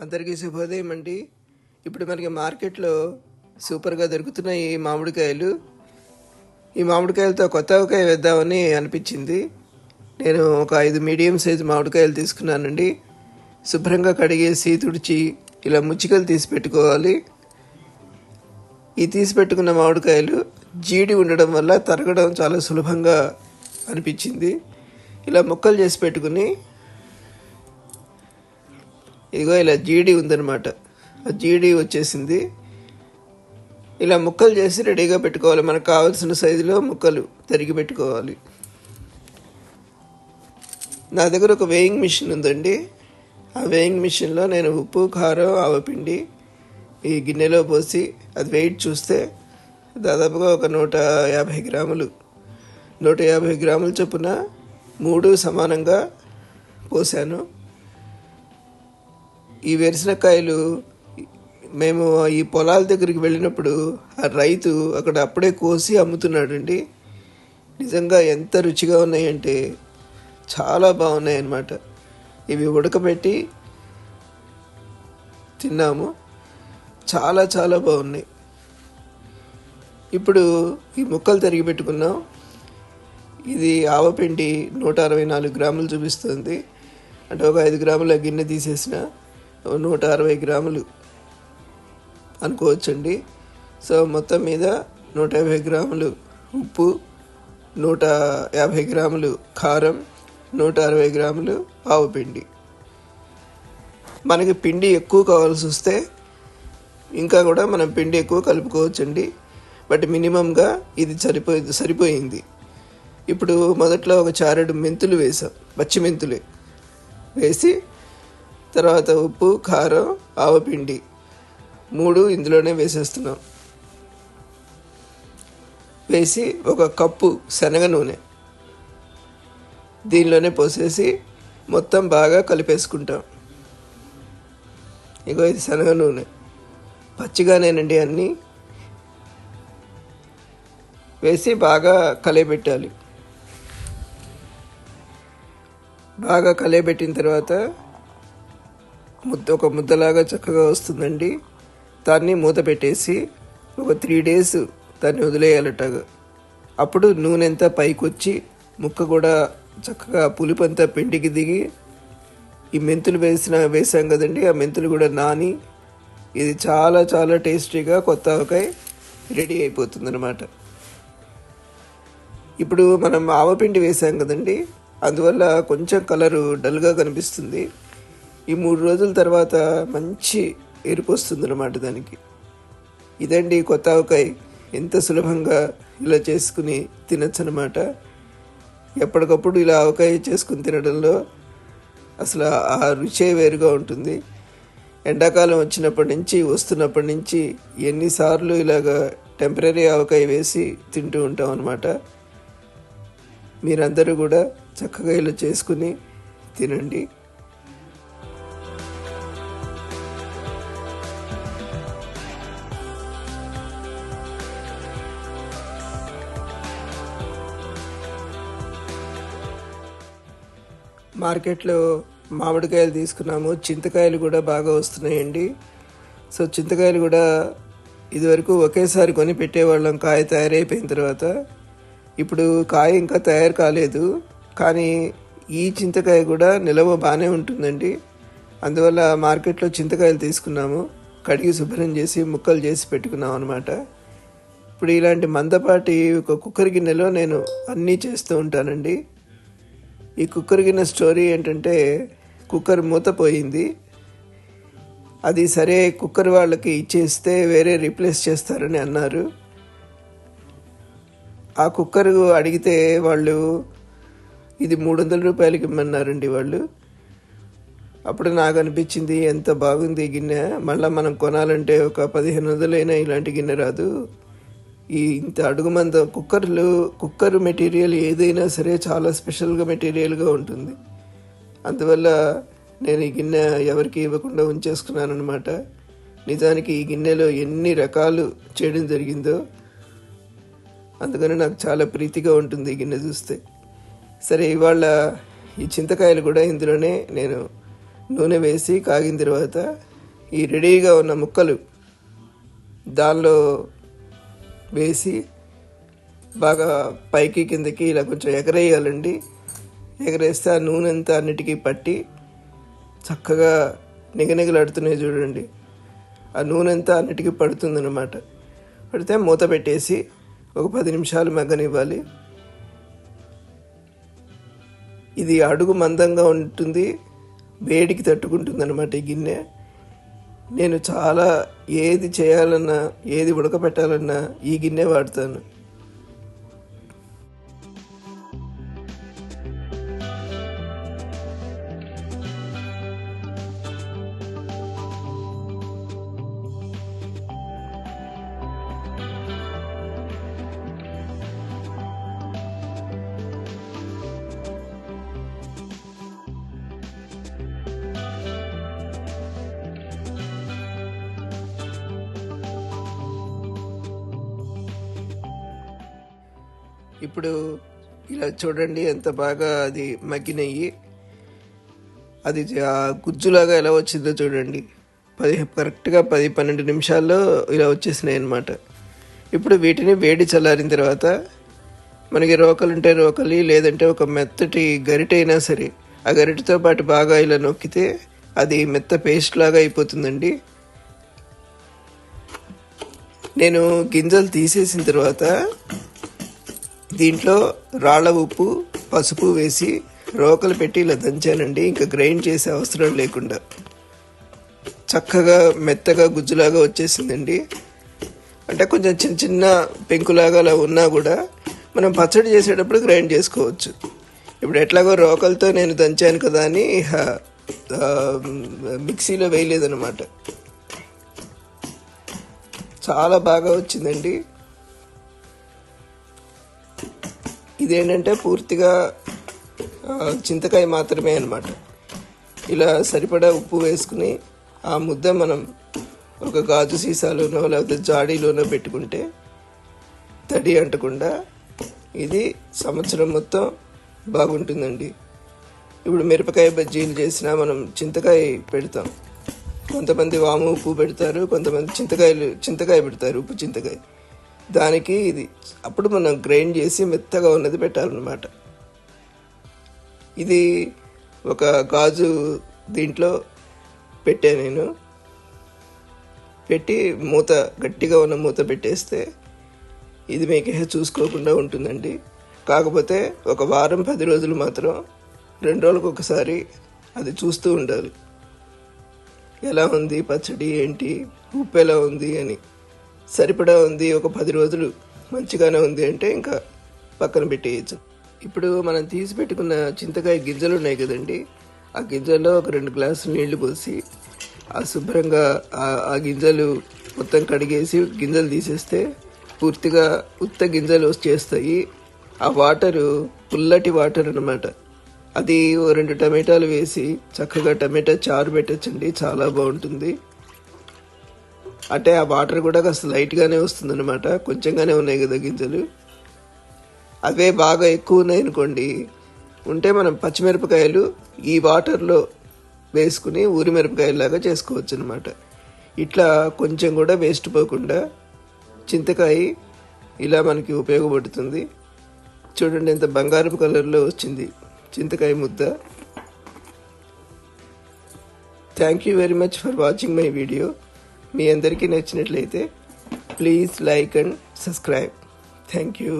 అందరికీ శుభోదయం అండి. ఇప్పుడు మనకి మార్కెట్లో సూపర్గా దొరుకుతున్నాయి ఈ మామిడికాయలు. ఈ మామిడికాయలతో కొత్త ఆవకాయ వేద్దామని అనిపించింది. నేను ఒక ఐదు మీడియం సైజు మామిడికాయలు తీసుకున్నానండి. శుభ్రంగా కడిగేసి తుడిచి ఇలా ముచ్చికలు తీసి పెట్టుకోవాలి. ఈ తీసి పెట్టుకున్న మామిడికాయలు జీడి ఉండడం వల్ల తరగడం చాలా సులభంగా అనిపించింది. ఇలా ముక్కలు చేసి పెట్టుకుని ఇదిగో ఇలా జీడి ఉందన్నమాట. ఆ జీడి వచ్చేసింది. ఇలా ముక్కలు చేసి రెడీగా పెట్టుకోవాలి. మనకు కావాల్సిన సైజులో ముక్కలు తరిగి పెట్టుకోవాలి. నా దగ్గర ఒక వేయింగ్ మిషన్ ఉందండి. ఆ వేయింగ్ మిషన్లో నేను ఉప్పు కారం ఆవపిండి ఈ గిన్నెలో పోసి అది వెయిట్ చూస్తే దాదాపుగా ఒక నూట యాభై గ్రాములు. నూట యాభై గ్రాముల చొప్పున మూడు సమానంగా పోసాను. ఈ వేరుశనక్కాయలు మేము ఈ పొలాల దగ్గరికి వెళ్ళినప్పుడు ఆ రైతు అక్కడ అప్పుడే కోసి అమ్ముతున్నాడండి. నిజంగా ఎంత రుచిగా ఉన్నాయంటే చాలా బాగున్నాయి అన్నమాట ఇవి ఉడకబెట్టి తిన్నాము. చాలా చాలా బాగున్నాయి. ఇప్పుడు ఈ ముక్కలు తరిగి పెట్టుకున్నాం. ఇది ఆవపిండి నూట అరవై నాలుగు గ్రాములు చూపిస్తుంది. అంటే ఒక ఐదు గ్రాముల గిన్నె తీసేసిన. నూట అరవై గ్రాములు అనుకోవచ్చండి. సో మొత్తం మీద నూట యాభై గ్రాములు ఉప్పు నూట యాభై గ్రాములు కారం నూట అరవై గ్రాములు ఆవపిండి మనకి పిండి ఎక్కువ కావాల్సి వస్తే ఇంకా కూడా మనం పిండి ఎక్కువ కలుపుకోవచ్చండి. బట్ మినిమంగా ఇది సరిపో సరిపోయింది. ఇప్పుడు మొదట్లో ఒక చారెడు మెంతులు వేసాం పచ్చి మెంతులే వేసి తర్వాత ఉప్పు కారం ఆవపిండి మూడు ఇందులోనే వేసేస్తున్నాం. వేసి ఒక కప్పు శనగ నూనె. దీనిలోనే పోసేసి మొత్తం బాగా కలిపేసుకుంటాం. ఇగో ఇది శనగ నూనె. పచ్చిగానేనండి అన్నీ. వేసి బాగా కలియబెట్టాలి. బాగా కలియబెట్టిన తర్వాత ముద్ద ఒక ముద్దలాగా చక్కగా వస్తుందండి. దాన్ని మూత పెట్టేసి ఒక త్రీ డేస్ దాన్ని వదిలేయాలట. అప్పుడు నూనె అంతా పైకి వచ్చి ముక్క కూడా చక్కగా పులిపంతా పిండికి దిగి ఈ మెంతులు వేసిన వేసాం కదండి. ఆ మెంతులు కూడా నాని. ఇది చాలా చాలా టేస్టీగా కొత్త ఆవకాయ రెడీ అయిపోతుంది అనమాట ఇప్పుడు మనం ఆవపిండి వేసాం కదండి. అందువల్ల కొంచెం కలరు డల్గా కనిపిస్తుంది. ఈ మూడు రోజుల తర్వాత మంచి ఎరుపు వస్తుంది అన్నమాట దానికి. ఇదండి కొత్త ఆవకాయ ఎంత సులభంగా ఇలా చేసుకుని తినచ్చు అనమాట ఎప్పటికప్పుడు ఇలా ఆవకాయ చేసుకుని తినడంలో అసలు ఆ రుచే వేరుగా ఉంటుంది. ఎండాకాలం వచ్చినప్పటి నుంచి వస్తున్నప్పటి నుంచి ఎన్నిసార్లు ఇలాగా టెంపరీ ఆవకాయ వేసి తింటూ ఉంటాం అనమాట మీరందరూ కూడా చక్కగా ఇలా చేసుకుని తినండి. మార్కెట్లో మామిడికాయలు తీసుకున్నాము. చింతకాయలు కూడా బాగా వస్తున్నాయండి. సో చింతకాయలు కూడా ఇదివరకు ఒకేసారి కొని పెట్టేవాళ్ళం. కాయ తయారైపోయిన తర్వాత. ఇప్పుడు కాయ ఇంకా తయారు కాలేదు. కానీ ఈ చింతకాయ కూడా నిలవ బాగానే ఉంటుందండి. అందువల్ల మార్కెట్లో చింతకాయలు తీసుకున్నాము. కడిగి శుభ్రం చేసి ముక్కలు చేసి పెట్టుకున్నాం అనమాట ఇప్పుడు ఇలాంటి మందపాటి ఒక కుక్కర్ గిన్నెలో నేను అన్నీ చేస్తూ ఉంటానండి. ఈ కుక్కర్ గిన్నె స్టోరీ ఏంటంటే కుక్కర్ మూత పోయింది. అది సరే కుక్కర్ వాళ్ళకి ఇచ్చేస్తే వేరే రీప్లేస్ చేస్తారని అన్నారు. ఆ కుక్కర్ అడిగితే వాళ్ళు ఇది మూడు వందల రూపాయలకి ఇమ్మన్నారండి వాళ్ళు. అప్పుడు నాకు అనిపించింది ఎంత బాగుంది ఈ గిన్నె. మళ్ళీ మనం కొనాలంటే ఒక పదిహేను వందలైనా ఇలాంటి గిన్నె రాదు. ఈ ఇంత అడుగుమంద కుక్కర్లు కుక్కర్ మెటీరియల్ ఏదైనా సరే చాలా స్పెషల్గా మెటీరియల్గా ఉంటుంది. అందువల్ల నేను ఈ గిన్నె ఎవరికి ఇవ్వకుండా ఉంచేసుకున్నాను అనమాట నిజానికి ఈ గిన్నెలో ఎన్ని రకాలు చేయడం జరిగిందో అందుకని నాకు చాలా ప్రీతిగా ఉంటుంది ఈ గిన్నె చూస్తే. సరే ఇవాళ ఈ చింతకాయలు కూడా ఇందులోనే నేను నూనె వేసి కాగిన తర్వాత ఈ రెడీగా ఉన్న ముక్కలు దానిలో వేసి బాగా పైకి కిందకి ఇలా కొంచెం ఎగరేయాలండి. ఎగరేస్తే ఆ నూనె అంతా అన్నిటికీ పట్టి చక్కగా నిగనిగలాడుతున్నాయి చూడండి. ఆ నూనె అంతా అన్నిటికీ పడుతుందన్నమాట. పడితే మూత పెట్టేసి ఒక పది నిమిషాలు మగ్గనివ్వాలి. ఇది అడుగు మందంగా ఉంటుంది వేడికి తట్టుకుంటుంది అనమాట ఈ గిన్నె. నేను చాలా ఏది చేయాలన్నా ఏది ఉడకపెట్టాలన్నా ఈ గిన్నె వాడతాను. ఇప్పుడు ఇలా చూడండి ఎంత బాగా అది మగ్గినయ్యి అది గుజ్జులాగా ఎలా వచ్చిందో చూడండి. పది కరెక్ట్గా పది పన్నెండు నిమిషాల్లో ఇలా వచ్చేసినాయి అన్నమాట. ఇప్పుడు వీటిని వేడి చల్లారిన తర్వాత మనకి రోకలు ఉంటే రోకలి లేదంటే ఒక మెత్తటి గరిటె అయినా సరే ఆ గరిటెతో పాటు బాగా ఇలా నొక్కితే అది మెత్త పేస్ట్ లాగా అయిపోతుందండి. నేను గింజలు తీసేసిన తర్వాత దీంట్లో రాళ్ళ ఉప్పు పసుపు వేసి రోకలు పెట్టి ఇలా దంచానండి. ఇంకా గ్రైండ్ చేసే అవసరం లేకుండా. చక్కగా మెత్తగా గుజ్జులాగా వచ్చేసిందండి. అంటే కొంచెం చిన్న చిన్న పెంకులాగా అలా ఉన్నా కూడా మనం పచ్చడి చేసేటప్పుడు గ్రైండ్ చేసుకోవచ్చు. ఇప్పుడు ఎట్లాగో రోకలతో నేను దంచాను కదా అని హ- మిక్సీలో వేయలేదన్నమాట. చాలా బాగా వచ్చిందండి. ఇదేంటంటే పూర్తిగా చింతకాయ మాత్రమే అనమాట ఇలా సరిపడా ఉప్పు వేసుకుని ఆ ముద్ద మనం ఒక గాజు సీసాలోనో లేకపోతే జాడీలోనో పెట్టుకుంటే తడి అంటకుండా ఇది సంవత్సరం మొత్తం బాగుంటుందండి. ఇప్పుడు మిరపకాయ బజ్జీలు చేసినా మనం చింతకాయ పెడతాం. కొంతమంది వాము ఉప్పు పెడతారు కొంతమంది చింతకాయలు చింతకాయ పెడతారు ఉప్పు చింతకాయ. దానికి ఇది. అప్పుడు మనం గ్రైండ్ చేసి మెత్తగా ఉన్నది పెట్టాలన్నమాట. ఇది ఒక గాజు దీంట్లో పెట్టా నేను. పెట్టి మూత గట్టిగా ఉన్న మూత పెట్టేస్తే ఇది మీకు చూసుకోకుండా ఉంటుందండి. కాకపోతే ఒక వారం పది రోజులు మాత్రం రెండు రోజులకు ఒకసారి అది చూస్తూ ఉండాలి. ఎలా ఉంది పచ్చడి ఏంటి ఉప్పు ఎలా ఉంది అని. సరిపడా ఉంది ఒక పది రోజులు మంచిగానే ఉంది అంటే ఇంకా పక్కన పెట్టేయచ్చు. ఇప్పుడు మనం తీసి పెట్టుకున్న చింతకాయ గింజలు ఉన్నాయి కదండి ఆ గింజల్లో ఒక రెండు గ్లాసులు నీళ్ళు పోసి ఆ శుభ్రంగా ఆ- ఆ గింజలు మొత్తం కడిగేసి గింజలు తీసేస్తే పూర్తిగా ఉత్త గింజలు వచ్చేస్తాయి. ఆ వాటరు పుల్లటి వాటర్ అన్నమాట. అది ఓ రెండు టమాటాలు వేసి చక్కగా టమాటా చారు పెట్టచ్చండి చాలా బాగుంటుంది. అంటే ఆ వాటర్ కూడా కాస్త లైట్గానే వస్తుంది అనమాట కొంచెంగానే ఉన్నాయి కదా గింజలు. అవే బాగా ఎక్కువ ఉన్నాయి అనుకోండి. ఉంటే మనం పచ్చిమిరపకాయలు ఈ వాటర్లో వేసుకుని ఊరి మిరపకాయలాగా చేసుకోవచ్చు అనమాట ఇట్లా కొంచెం కూడా వేస్ట్ పోకుండా చింతకాయ ఇలా మనకి ఉపయోగపడుతుంది. చూడండి ఎంత బంగారపు కలర్లో వచ్చింది చింతకాయ ముద్ద. Thank you very much for watching my video మీ అందరికీ నచ్చినట్లయితే please like and subscribe. Thank you.